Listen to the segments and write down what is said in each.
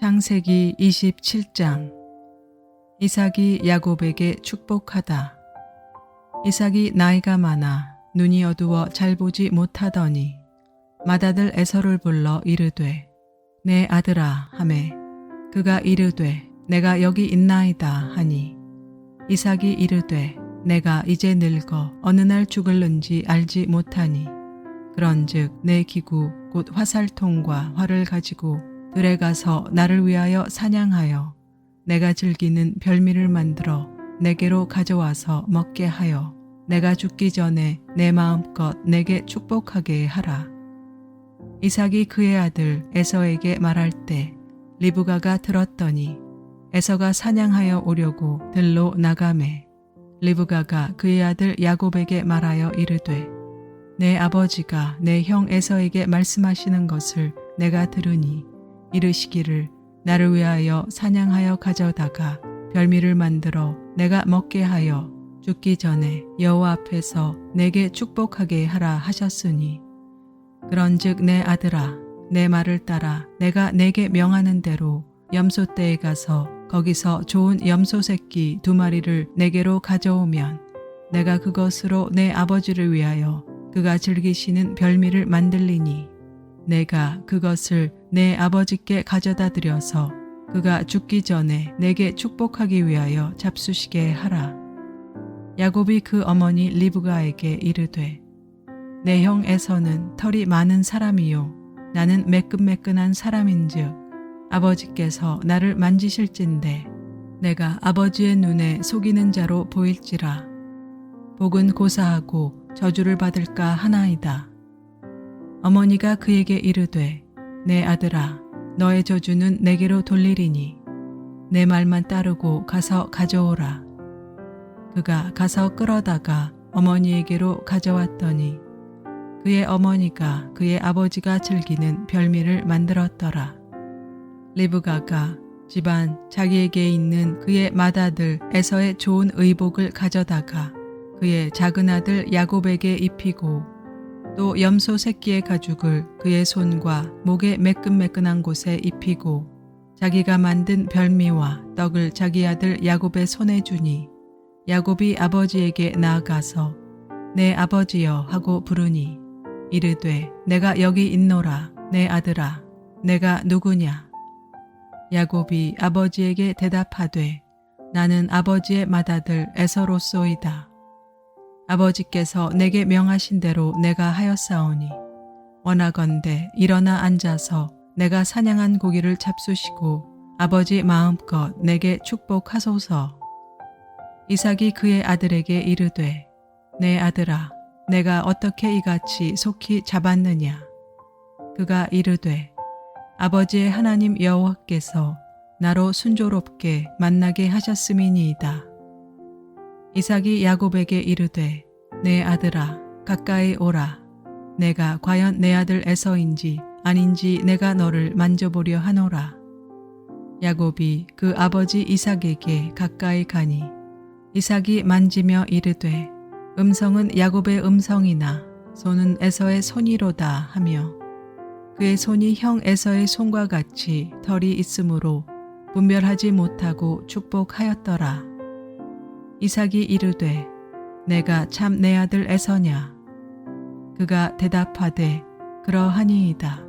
창세기 27장 이삭이 야곱에게 축복하다. 이삭이 나이가 많아 눈이 어두워 잘 보지 못하더니 맏아들 에서를 불러 이르되 내 아들아 하매 그가 이르되 내가 여기 있나이다 하니 이삭이 이르되 내가 이제 늙어 어느 날 죽을는지 알지 못하니 그런즉 내 기구 곧 화살통과 활을 가지고 들에 가서 나를 위하여 사냥하여 내가 즐기는 별미를 만들어 내게로 가져와서 먹게 하여 내가 죽기 전에 내 마음껏 내게 축복하게 하라. 이삭이 그의 아들 에서에게 말할 때 리브가가 들었더니 에서가 사냥하여 오려고 들로 나가매 리브가가 그의 아들 야곱에게 말하여 이르되 내 아버지가 내 형 에서에게 말씀하시는 것을 내가 들으니 이르시기를 나를 위하여 사냥하여 가져다가 별미를 만들어 내가 먹게 하여 죽기 전에 여호와 앞에서 내게 축복하게 하라 하셨으니. 그런즉 내 아들아 내 말을 따라 내가 내게 명하는 대로 염소 떼에 가서 거기서 좋은 염소 새끼 두 마리를 내게로 가져오면 내가 그것으로 내 아버지를 위하여 그가 즐기시는 별미를 만들리니 내가 그것을 내 아버지께 가져다 드려서 그가 죽기 전에 내게 축복하기 위하여 잡수시게 하라. 야곱이 그 어머니 리브가에게 이르되 내 형 에서는 털이 많은 사람이요 나는 매끈매끈한 사람인즉 아버지께서 나를 만지실진데 내가 아버지의 눈에 속이는 자로 보일지라 복은 고사하고 저주를 받을까 하나이다. 어머니가 그에게 이르되 내 아들아 너의 저주는 내게로 돌리리니 내 말만 따르고 가서 가져오라. 그가 가서 끌어다가 어머니에게로 가져왔더니 그의 어머니가 그의 아버지가 즐기는 별미를 만들었더라. 리브가가 집안 자기에게 있는 그의 맏아들 에서의 좋은 의복을 가져다가 그의 작은 아들 야곱에게 입히고 또 염소 새끼의 가죽을 그의 손과 목의 매끈매끈한 곳에 입히고 자기가 만든 별미와 떡을 자기 아들 야곱의 손에 주니 야곱이 아버지에게 나아가서 내 아버지여 하고 부르니 이르되 내가 여기 있노라 내 아들아 내가 누구냐 야곱이 아버지에게 대답하되 나는 아버지의 맏아들 에서로소이다 아버지께서 내게 명하신 대로 내가 하였사오니 원하건대 일어나 앉아서 내가 사냥한 고기를 잡수시고 아버지 마음껏 내게 축복하소서. 이삭이 그의 아들에게 이르되 내 아들아 내가 어떻게 이같이 속히 잡았느냐 그가 이르되 아버지의 하나님 여호와께서 나로 순조롭게 만나게 하셨음이니이다. 이삭이 야곱에게 이르되 내 아들아 가까이 오라 내가 과연 내 아들 에서인지 아닌지 내가 너를 만져보려 하노라 야곱이 그 아버지 이삭에게 가까이 가니 이삭이 만지며 이르되 음성은 야곱의 음성이나 손은 에서의 손이로다 하며 그의 손이 형 에서의 손과 같이 털이 있으므로 분별하지 못하고 축복하였더라. 이삭이 이르되 내가 참 내 아들 에서냐? 그가 대답하되 그러하니이다.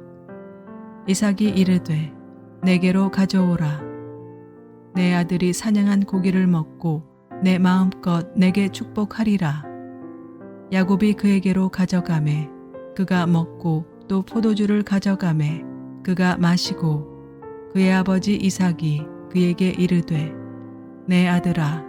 이삭이 이르되 내게로 가져오라. 내 아들이 사냥한 고기를 먹고 내 마음껏 내게 축복하리라. 야곱이 그에게로 가져가매 그가 먹고 또 포도주를 가져가매 그가 마시고 그의 아버지 이삭이 그에게 이르되 내 아들아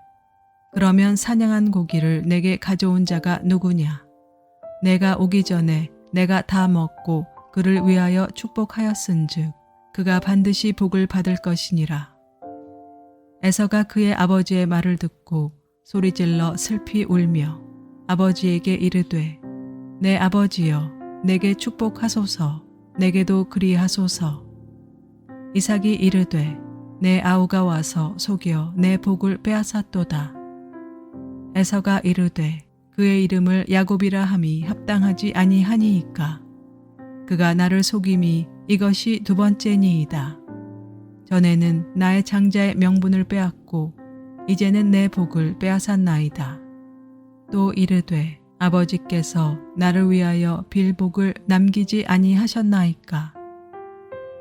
그러면 사냥한 고기를 내게 가져온 자가 누구냐? 내가 오기 전에 내가 다 먹고 그를 위하여 축복하였은즉 그가 반드시 복을 받을 것이니라. 에서가 그의 아버지의 말을 듣고 소리질러 슬피 울며 아버지에게 이르되 내 아버지여 내게 축복하소서 내게도 그리하소서. 이삭이 이르되 내 아우가 와서 속여 내 복을 빼앗았도다 에서가 이르되 그의 이름을 야곱이라 함이 합당하지 아니하니이까. 그가 나를 속임이 이것이 두 번째니이다. 전에는 나의 장자의 명분을 빼앗고 이제는 내 복을 빼앗았나이다. 또 이르되 아버지께서 나를 위하여 빌복을 남기지 아니하셨나이까.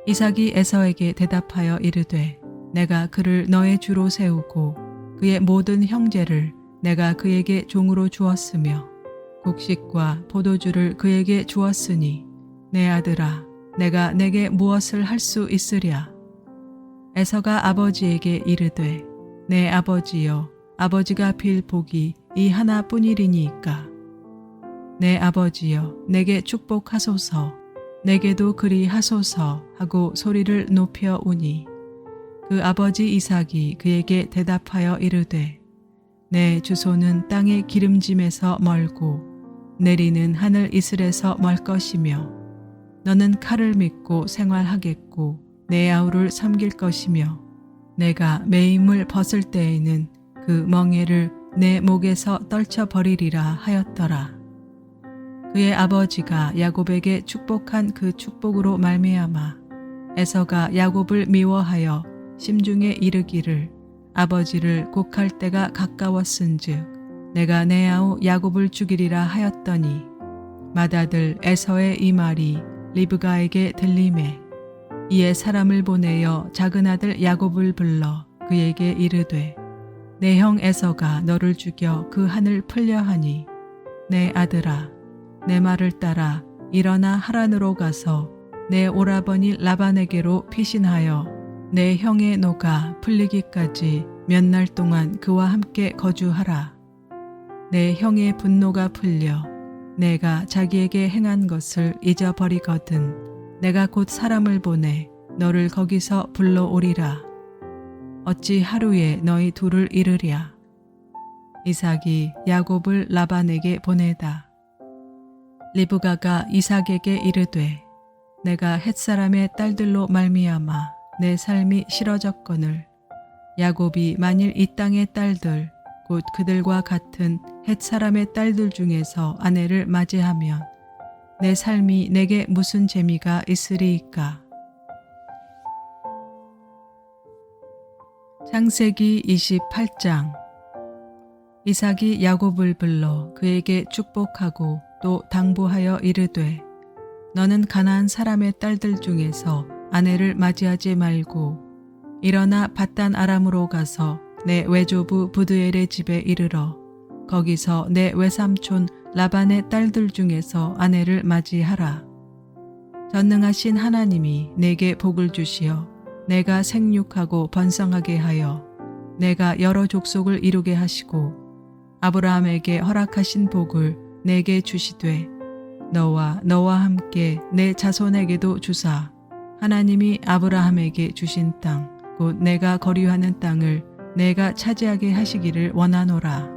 이삭이 에서에게 대답하여 이르되 내가 그를 너의 주로 세우고 그의 모든 형제를 내가 그에게 종으로 주었으며 곡식과 포도주를 그에게 주었으니 내 아들아 내가 내게 무엇을 할 수 있으랴? 에서가 아버지에게 이르되 내 아버지여 아버지가 빌 복이 이 하나뿐이리니까. 내 아버지여 내게 축복하소서 내게도 그리 하소서 하고 소리를 높여 우니. 그 아버지 이삭이 그에게 대답하여 이르되 내 주소는 땅의 기름짐에서 멀고 내리는 하늘 이슬에서 멀 것이며 너는 칼을 믿고 생활하겠고 내 아우를 섬길 것이며 내가 매임을 벗을 때에는 그 멍에를 내 목에서 떨쳐 버리리라 하였더라. 그의 아버지가 야곱에게 축복한 그 축복으로 말미암아 에서가 야곱을 미워하여 심중에 이르기를 아버지를 곡할 때가 가까웠은즉 내가 내 아우 야곱을 죽이리라 하였더니 맏아들 에서의 이 말이 리브가에게 들림에 이에 사람을 보내어 작은 아들 야곱을 불러 그에게 이르되 내 형 에서가 너를 죽여 그 한을 풀려 하니 내 아들아 내 말을 따라 일어나 하란으로 가서 내 오라버니 라반에게로 피신하여 내 형의 노가 풀리기까지 몇 날 동안 그와 함께 거주하라. 내 형의 분노가 풀려 내가 자기에게 행한 것을 잊어버리거든 내가 곧 사람을 보내 너를 거기서 불러오리라. 어찌 하루에 너희 둘을 이르랴. 이삭이 야곱을 라반에게 보내다. 리브가가 이삭에게 이르되 내가 햇사람의 딸들로 말미암아 내 삶이 싫어졌거늘. 야곱이 만일 이 땅의 딸들 곧 그들과 같은 햇사람의 딸들 중에서 아내를 맞이하면 내 삶이 내게 무슨 재미가 있으리이까? 창세기 28장. 이삭이 야곱을 불러 그에게 축복하고 또 당부하여 이르되 너는 가나안 사람의 딸들 중에서 아내를 맞이하지 말고 일어나 바단 아람으로 가서 내 외조부 부드엘의 집에 이르러 거기서 내 외삼촌 라반의 딸들 중에서 아내를 맞이하라. 전능하신 하나님이 내게 복을 주시어 내가 생육하고 번성하게 하여 내가 여러 족속을 이루게 하시고 아브라함에게 허락하신 복을 내게 주시되 너와 너와 함께 내 자손에게도 주사 하나님이 아브라함에게 주신 땅 곧 내가 거류하는 땅을 내가 차지하게 하시기를 원하노라.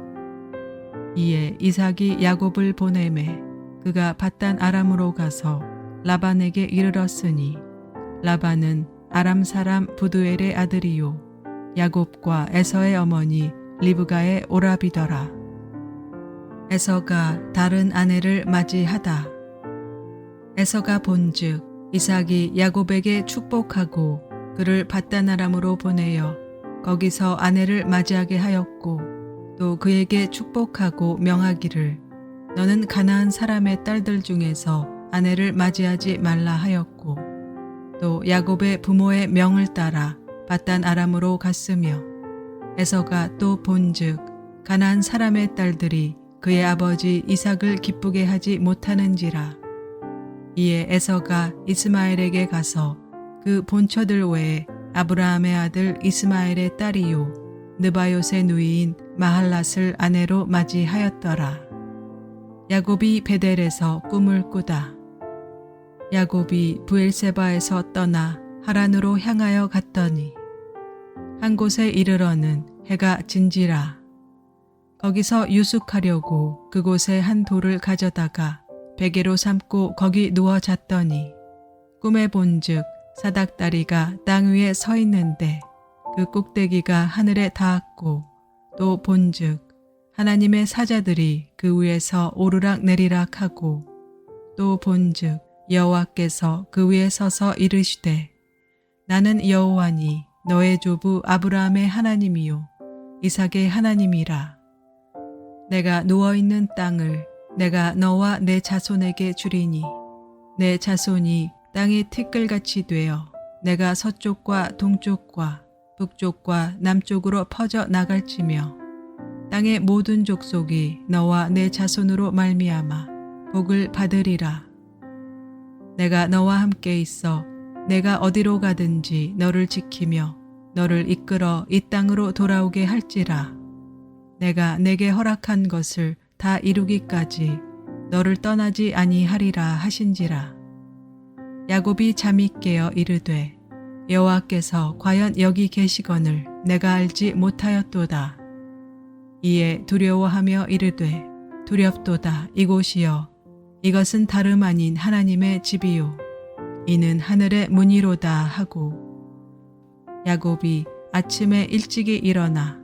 이에 이삭이 야곱을 보내매 그가 바단 아람으로 가서 라반에게 이르렀으니 라반은 아람 사람 부두엘의 아들이요 야곱과 에서의 어머니 리브가의 오라비더라. 에서가 다른 아내를 맞이하다. 에서가 본즉 이삭이 야곱에게 축복하고 그를 바다나람으로 보내어 거기서 아내를 맞이하게 하였고 또 그에게 축복하고 명하기를 너는 가나안 사람의 딸들 중에서 아내를 맞이하지 말라 하였고 또 야곱의 부모의 명을 따라 바단 아람으로 갔으며 에서가 또 본즉 가나안 사람의 딸들이 그의 아버지 이삭을 기쁘게 하지 못하는지라 이에 에서가 이스마엘에게 가서 그 본처들 외에 아브라함의 아들 이스마엘의 딸이요 느바요의 누이인 마할랏을 아내로 맞이하였더라. 야곱이 베델에서 꿈을 꾸다. 야곱이 부엘세바에서 떠나 하란으로 향하여 갔더니 한 곳에 이르러는 해가 진지라. 거기서 유숙하려고 그곳에 한 돌을 가져다가 베개로 삼고 거기 누워 잤더니 꿈에 본즉 사닥다리가 땅 위에 서 있는데 그 꼭대기가 하늘에 닿았고 또 본즉 하나님의 사자들이 그 위에서 오르락 내리락 하고 또 본즉 여호와께서 그 위에 서서 이르시되 나는 여호와니 너의 조부 아브라함의 하나님이요 이삭의 하나님이라. 내가 누워 있는 땅을 내가 너와 내 자손에게 주리니 내 자손이 땅의 티끌같이 되어 내가 서쪽과 동쪽과 북쪽과 남쪽으로 퍼져 나갈지며 땅의 모든 족속이 너와 내 자손으로 말미암아 복을 받으리라. 내가 너와 함께 있어 내가 어디로 가든지 너를 지키며 너를 이끌어 이 땅으로 돌아오게 할지라. 내가 내게 허락한 것을 다 이루기까지 너를 떠나지 아니하리라 하신지라. 야곱이 잠이 깨어 이르되 여호와께서 과연 여기 계시거늘 내가 알지 못하였도다. 이에 두려워하며 이르되 두렵도다 이곳이여 이것은 다름 아닌 하나님의 집이요 이는 하늘의 문이로다 하고 야곱이 아침에 일찍이 일어나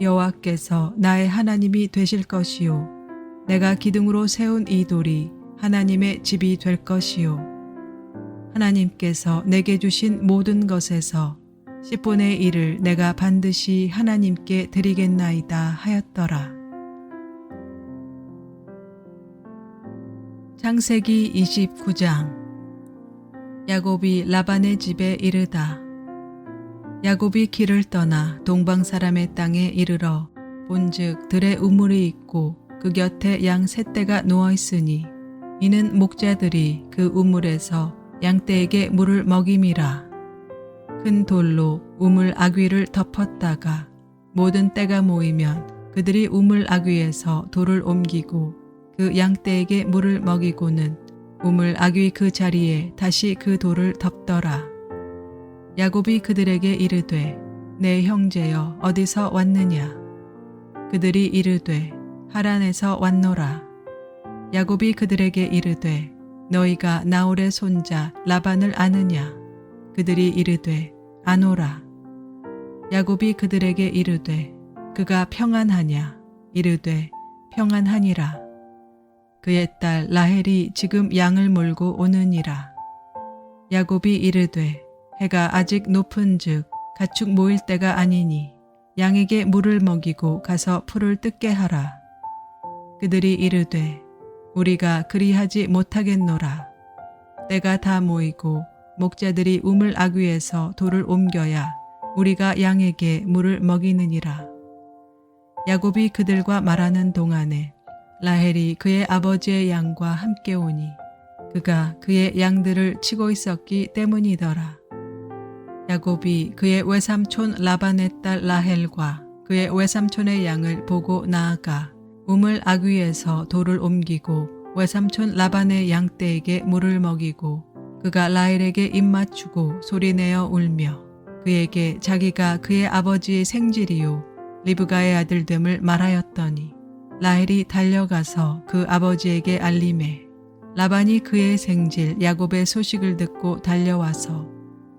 여호와께서 나의 하나님이 되실 것이요 내가 기둥으로 세운 이 돌이 하나님의 집이 될 것이요 하나님께서 내게 주신 모든 것에서 10분의 1을 내가 반드시 하나님께 드리겠나이다 하였더라. 창세기 29장 야곱이 라반의 집에 이르다. 야곱이 길을 떠나 동방 사람의 땅에 이르러 본즉 들에 우물이 있고 그 곁에 양 셋대가 누워 있으니 이는 목자들이 그 우물에서 양떼에게 물을 먹임이라. 큰 돌로 우물 아귀를 덮었다가 모든 때가 모이면 그들이 우물 아귀에서 돌을 옮기고 그 양떼에게 물을 먹이고는 우물 아귀 그 자리에 다시 그 돌을 덮더라. 야곱이 그들에게 이르되 내 형제여 어디서 왔느냐? 그들이 이르되 하란에서 왔노라. 야곱이 그들에게 이르되 너희가 나홀의 손자 라반을 아느냐? 그들이 이르되 아노라. 야곱이 그들에게 이르되 그가 평안하냐? 이르되 평안하니라. 그의 딸 라헬이 지금 양을 몰고 오느니라. 야곱이 이르되 해가 아직 높은 즉 가축 모일 때가 아니니 양에게 물을 먹이고 가서 풀을 뜯게 하라. 그들이 이르되 우리가 그리하지 못하겠노라. 때가 다 모이고 목자들이 우물 아귀에서 돌을 옮겨야 우리가 양에게 물을 먹이느니라. 야곱이 그들과 말하는 동안에 라헬이 그의 아버지의 양과 함께 오니 그가 그의 양들을 치고 있었기 때문이더라. 야곱이 그의 외삼촌 라반의 딸 라헬과 그의 외삼촌의 양을 보고 나아가 우물 아귀에서 돌을 옮기고 외삼촌 라반의 양떼에게 물을 먹이고 그가 라헬에게 입맞추고 소리내어 울며 그에게 자기가 그의 아버지의 생질이요 리브가의 아들됨을 말하였더니 라헬이 달려가서 그 아버지에게 알림해 라반이 그의 생질 야곱의 소식을 듣고 달려와서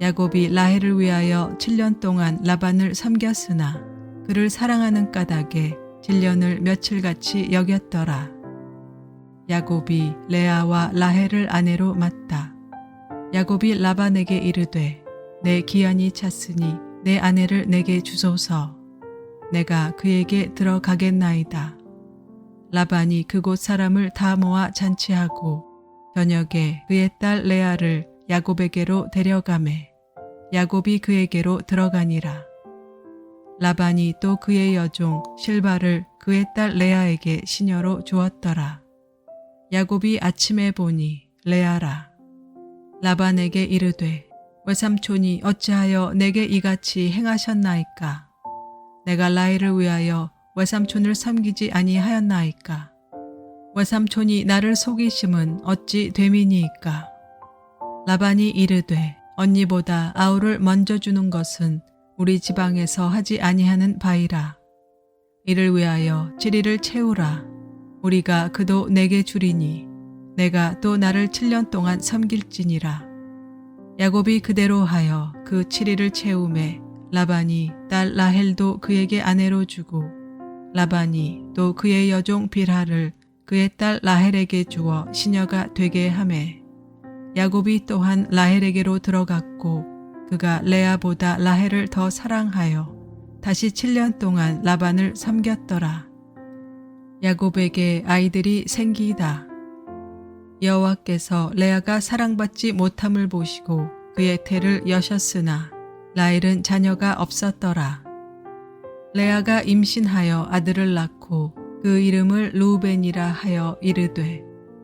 야곱이 라헬을 위하여 7년 동안 라반을 섬겼으나 그를 사랑하는 까닭에 7년을 며칠같이 여겼더라. 야곱이 레아와 라헬을 아내로 맞다. 야곱이 라반에게 이르되 내 기한이 찼으니 내 아내를 내게 주소서. 내가 그에게 들어가겠나이다. 라반이 그곳 사람을 다 모아 잔치하고 저녁에 그의 딸 레아를 야곱에게로 데려가매 야곱이 그에게로 들어가니라. 라반이 또 그의 여종 실바를 그의 딸 레아에게 시녀로 주었더라. 야곱이 아침에 보니 레아라. 라반에게 이르되 외삼촌이 어찌하여 내게 이같이 행하셨나이까? 내가 라헬을 위하여 외삼촌을 섬기지 아니하였나이까? 외삼촌이 나를 속이심은 어찌 됨이니이까? 라반이 이르되 언니보다 아우를 먼저 주는 것은 우리 지방에서 하지 아니하는 바이라. 이를 위하여 지리를 채우라. 우리가 그도 내게 주리니 내가 또 나를 7년 동안 섬길지니라. 야곱이 그대로 하여 그 7일을 채우매 라반이 딸 라헬도 그에게 아내로 주고 라반이 또 그의 여종 빌하를 그의 딸 라헬에게 주어 시녀가 되게 하매 야곱이 또한 라헬에게로 들어갔고 그가 레아보다 라헬을 더 사랑하여 다시 7년 동안 라반을 섬겼더라. 야곱에게 아이들이 생기다. 여호와께서 레아가 사랑받지 못함을 보시고 그의 태를 여셨으나 라헬은 자녀가 없었더라. 레아가 임신하여 아들을 낳고 그 이름을 루벤이라 하여 이르되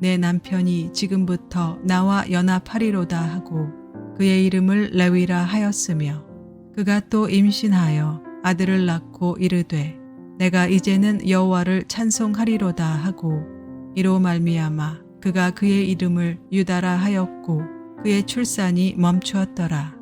내 남편이 지금부터 나와 연합하리로다 하고 그의 이름을 레위라 하였으며 그가 또 임신하여 아들을 낳고 이르되 내가 이제는 여호와를 찬송하리로다 하고 이로 말미암아 그가 그의 이름을 유다라 하였고 그의 출산이 멈추었더라.